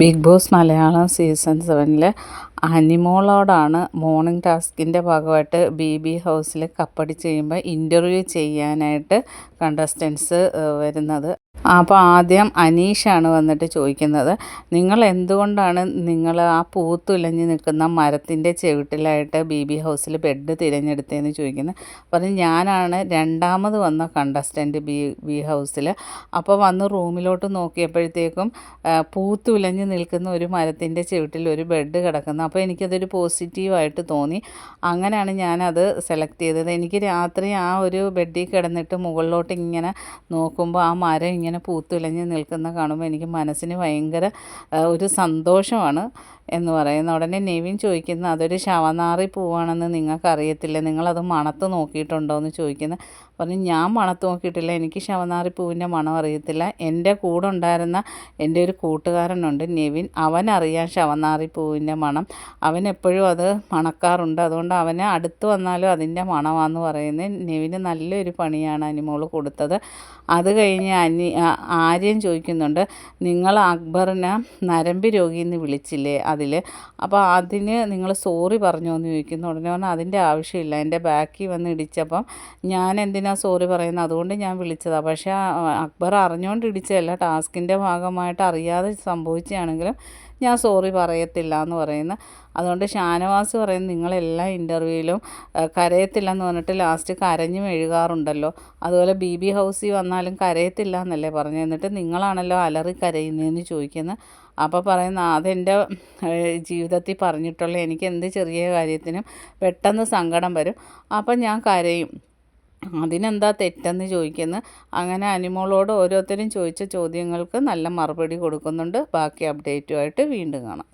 Big boss Malayalam season സെവനിൽ അനിമോളോടാണ് morning ടാസ്കിന്റെ ഭാഗമായിട്ട് ബി ബി ഹൗസിൽ കപ്പടി ചെയ്യുമ്പോൾ ഇന്റർവ്യൂ ചെയ്യാനായിട്ട് കണ്ടസ്റ്റൻസ് വരുന്നത്. അപ്പോൾ ആദ്യം അനീഷാണ് വന്നിട്ട് ചോദിക്കുന്നത് നിങ്ങൾ എന്തുകൊണ്ടാണ് നിങ്ങൾ ആ പൂത്തുലഞ്ഞ് നിൽക്കുന്ന മരത്തിന്റെ ചെവിട്ടിലായിട്ട് ബി ബി ഹൗസിൽ ബെഡ് തിരഞ്ഞെടുത്തതെന്ന് ചോദിക്കുന്നത്? അപ്പോൾ ഞാനാണ് രണ്ടാമത് വന്ന കണ്ടസ്റ്റന്റ് ബി ബി ഹൗസിൽ. അപ്പോൾ വന്ന് റൂമിലോട്ട് നോക്കിയപ്പോഴത്തേക്കും പൂത്തുലഞ്ഞ് നിൽക്കുന്ന ഒരു മരത്തിന്റെ ചെവിട്ടിൽ ഒരു ബെഡ് കിടക്കുന്നു. അപ്പോൾ എനിക്കതൊരു പോസിറ്റീവായിട്ട് തോന്നി. അങ്ങനെയാണ് ഞാനത് സെലക്ട് ചെയ്തത്. എനിക്ക് രാത്രി ആ ഒരു ബെഡിൽ കിടന്നിട്ട് മുകളിലോട്ട് ഇങ്ങനെ നോക്കുമ്പോൾ ആ മരം ഇങ്ങനെ പൂത്തുലഞ്ഞ് നിൽക്കുന്ന കാണുമ്പോൾ എനിക്ക് മനസ്സിന് ഭയങ്കര ഒരു സന്തോഷമാണ്. എന്ന് പറയുന്ന ഉടനെ നെവിൻ ചോദിക്കുന്ന അതൊരു ശവനാറി പൂവാണെന്ന് നിങ്ങൾക്കറിയത്തില്ല. നിങ്ങളത് മണത്ത് നോക്കിയിട്ടുണ്ടോ? എന്ന് ചോദിക്കുന്നത് പറഞ്ഞു ഞാൻ മണത്ത് നോക്കിയിട്ടില്ല. എനിക്ക് ശവനാറി പൂവിന്റെ മണം അറിയത്തില്ല. എന്റെ കൂടെ ഉണ്ടായിരുന്ന എന്റെ ഒരു കൂട്ടുകാരനുണ്ട് നെവിൻ. അവനറിയാം ശവനാറി പൂവിന്റെ മണം. അവൻ എപ്പോഴും അത് മണക്കാറുണ്ട്. അതുകൊണ്ട് അവനെ അടുത്ത് വന്നാലും അതിന്റെ മണമാണെന്ന് പറയുന്നത് നെവിന് നല്ലൊരു പണിയാണ് അനിമോൾ കൊടുത്തത്. അത് കഴിഞ്ഞ് അനി ആര്യൻ ചോദിക്കുന്നുണ്ട് നിങ്ങൾ അക്ബറിനെ നരമ്പ് രോഗി എന്ന് വിളിച്ചില്ലേ? അതിൽ അപ്പോൾ അതിന് നിങ്ങൾ സോറി പറഞ്ഞോ എന്ന് ചോദിക്കുന്നു. ഉടനെ പറഞ്ഞാൽ അതിന്റെ ആവശ്യമില്ല. എന്റെ ബാക്കിൽ വന്ന് ഇടിച്ചപ്പം ഞാൻ എന്തിനാ സോറി പറയുന്നത് അതുകൊണ്ട് ഞാൻ വിളിച്ചതാണ് പക്ഷേ അക്ബർ അറിഞ്ഞുകൊണ്ട് ഇടിച്ചതല്ല. ടാസ്കിന്റെ ഭാഗമായിട്ട് അറിയാതെ സംഭവിച്ചതാണെങ്കിലും ഞാൻ സോറി പറയത്തില്ല എന്ന് പറയുന്നു അതുകൊണ്ട് ഷാനവാസ് പറയുന്നത് നിങ്ങളെല്ലാ ഇന്റർവ്യൂവിലും കരയത്തില്ല എന്ന് പറഞ്ഞിട്ട് ലാസ്റ്റ് കരഞ്ഞു മെഴുകാറുണ്ടല്ലോ അതുപോലെ ബി ബി ഹൗസിൽ വന്നാലും കരയത്തില്ല എന്നല്ലേ പറഞ്ഞു എന്നിട്ട് നിങ്ങളാണല്ലോ അലറി കരയുന്നതെന്ന് ചോദിക്കുന്നത് അപ്പോൾ പറയുന്ന അതെന്റെ ജീവിതത്തിൽ പറഞ്ഞിട്ടുള്ള എനിക്ക് എന്ത് ചെറിയ കാര്യത്തിനും പെട്ടെന്ന് സങ്കടം വരും. അപ്പം ഞാൻ കരയും. അതിനെന്താ തെറ്റെന്ന് ചോദിക്കുന്നു. അങ്ങനെ അനിമോളോട് ഓരോരുത്തരും ചോദിച്ച ചോദ്യങ്ങൾക്ക് നല്ല മറുപടി കൊടുക്കുന്നുണ്ട്. ബാക്കി അപ്ഡേറ്റുമായിട്ട് വീണ്ടും കാണാം.